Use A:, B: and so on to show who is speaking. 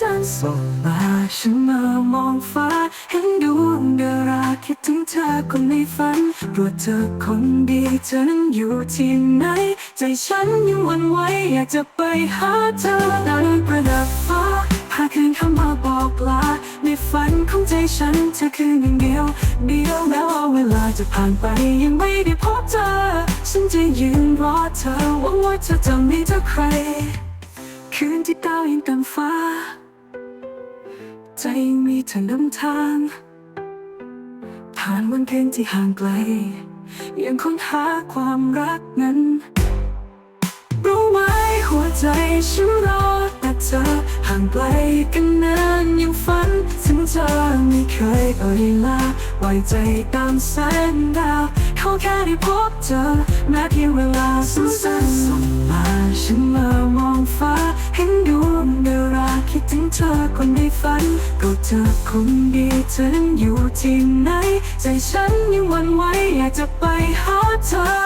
A: จันทร์ส่งมาฉันมามองฟ้า เห็นดวงดาราคิดถึงเธอคนในฝันรวดเธอคนดีเธอนั้นอยู่ที่ไหน ใจฉันยังหวันไหวอยากจะไปหาเธอดาวประดับฟ้าพาคืนเข้ามาบอกลาในฝันของใจฉันเธอคือหนึ่งเดียว เดียวแม้ว่าเวลาจะผ่านไปยังไม่ได้พบเธอ ฉันจะยืนรอเธอหวังว่าเธอจะมีเธอใคร คืนที่ดาวยังเต็มฟ้า ใจมีเธอน้ำทาง ผ่านวันคืนที่ห่างไกล ยังค้นหาความรักนั้น รู้ไหมหัวใจฉันรอแต่เธอห่างไกลกันนานยังฝันถึงเธอไม่เคยเอ่ยลาไว้ใจตามแสงดาว เขาแค่ได้พบเธอแม้เพียงเวลาสั้น อคนในฝัน ก็เธอคนดีเธอนั้นอยู่ที่ไหน ใจฉันยังหวันไหวอยากจะไปหาเธอ